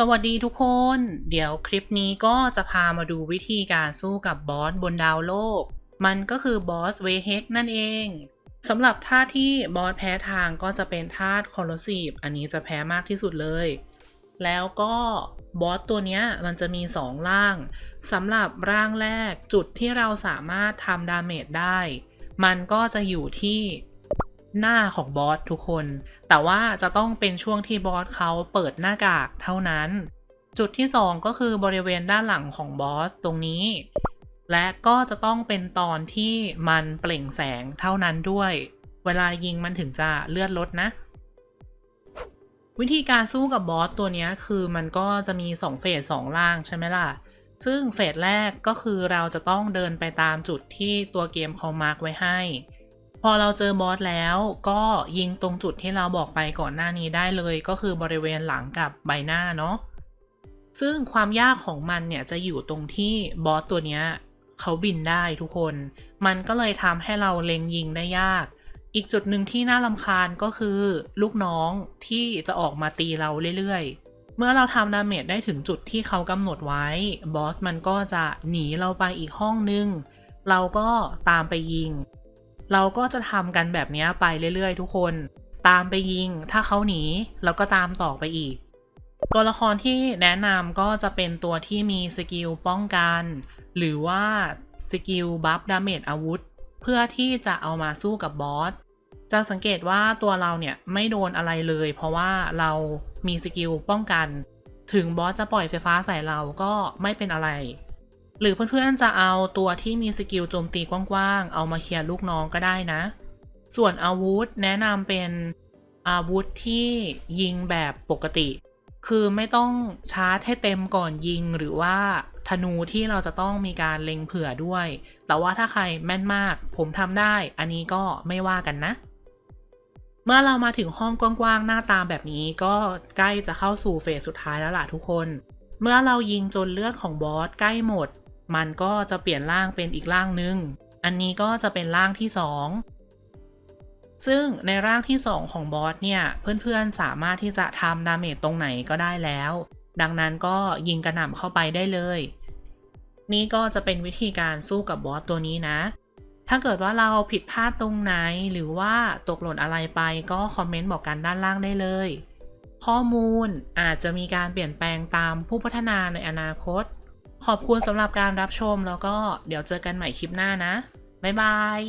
สวัสดีทุกคน เดี๋ยวคลิปนี้ก็จะพามาดูวิธีการสู้กับบอสบนดาวโลก มันก็คือบอสเวเฮกนั่นเองสำหรับท่าที่บอสแพ้ทางก็จะเป็นท่าคอร์ซีฟอันนี้จะแพ้มากที่สุดเลย แล้วก็บอสตัวนี้มันจะมี 2 ร่างสำหรับร่างแรกจุดที่เราสามารถทำดาเมจได้ มันก็จะอยู่ที่ หน้าของบอสทุกคน แต่ว่าจะต้องเป็นช่วงที่บอสเขาเปิดหน้ากากเท่านั้น จุดที่ 2 ก็คือบริเวณด้านหลังของบอสตรงนี้ และก็จะต้องเป็นตอนที่มันเปล่งแสงเท่านั้นด้วย เวลายิงมันถึงจะเลือดลดนะวิธีการสู้กับบอสตัวนี้คือมันก็จะมี 2 เฟส2ล่างใช่ไหมล่ะ ซึ่งเฟสแรกก็คือเราจะต้องเดินไปตามจุดที่ตัวเกมเขามาร์กไว้ให้ อเราเจอบอสแล้วก็ยิงตรงจุดที่เราบอกไปก่อนหน้านี้ได้เลย ก็คือบริเวณหลังกับใบหน้าเนาะซึ่งความยากของมันเนี่ยจะอยู่ตรงที่บอสตัวเนี้ยเขาบินได้ทุกคน มันก็เลยทำให้เราเล็งยิงได้ยาก อีกจุดหนึ่งที่น่าลำคาญก็คือ ลูกน้องที่จะออกมาตีเราเรื่อยๆ เมื่อเราทำดาเมจได้ถึงจุดที่เขากำหนดไว้ บอสมันก็จะหนีเราไปอีกห้องนึง เราก็ตามไปยิง เราก็จะทำกันแบบนี้ไปเรื่อยๆ ทุกคน ตามไปยิง ถ้าเขาหนีเราก็ตามต่อไปอีก ตัวละครที่แนะนำก็จะเป็นตัวที่มีสกิลป้องกัน หรือว่าสกิลบัฟดาเมจอาวุธ เพื่อที่จะเอามาสู้กับบอสจะสังเกตว่าตัวเราเนี่ยไม่โดนอะไรเลย เพราะว่าเรามีสกิลป้องกัน ถึงบอสจะปล่อยไฟฟ้าใส่เราก็ไม่เป็นอะไร หรือเพื่อนๆจะเอาตัวที่มีสกิลโจมตีกว้างๆ เอามาเคลียร์ลูกน้องก็ได้นะ ส่วนอาวุธแนะนำเป็นอาวุธที่ยิงแบบปกติ คือไม่ต้องชาร์จให้เต็มก่อนยิงหรือว่าธนูที่เราจะต้องมีการเล็งเผื่อด้วย แต่ว่าถ้าใครแม่นมากผมทำได้ อันนี้ก็ไม่ว่ากันนะ เมื่อเรามาถึงห้องกว้างๆ หน้าตาแบบนี้ก็ใกล้จะเข้าสู่เฟสสุดท้ายแล้วล่ะทุกคน เมื่อเรายิงจนเลือดของบอสใกล้หมด มันก็จะเปลี่ยนร่างเป็นอีกร่างหนึ่ง อันนี้ก็จะเป็นร่างที่สองซึ่งในร่างที่ 2 ของบอสเนี่ย เพื่อนๆสามารถที่จะทำดาเมจตรงไหนก็ได้แล้ว ดังนั้นก็ยิงกระหน่ำเข้าไปได้เลย นี่ก็จะเป็นวิธีการสู้กับบอสตัวนี้นะ ถ้าเกิดว่าเราผิดพลาดตรงไหนหรือว่าตกหล่นอะไรไปก็คอมเมนต์บอกกันด้านล่างได้เลยข้อมูลอาจจะมีการเปลี่ยนแปลงตามผู้พัฒนาในอนาคต ขอบคุณสำหรับการรับชมแล้วก็เดี๋ยวเจอกันใหม่คลิปหน้านะ บ๊ายบาย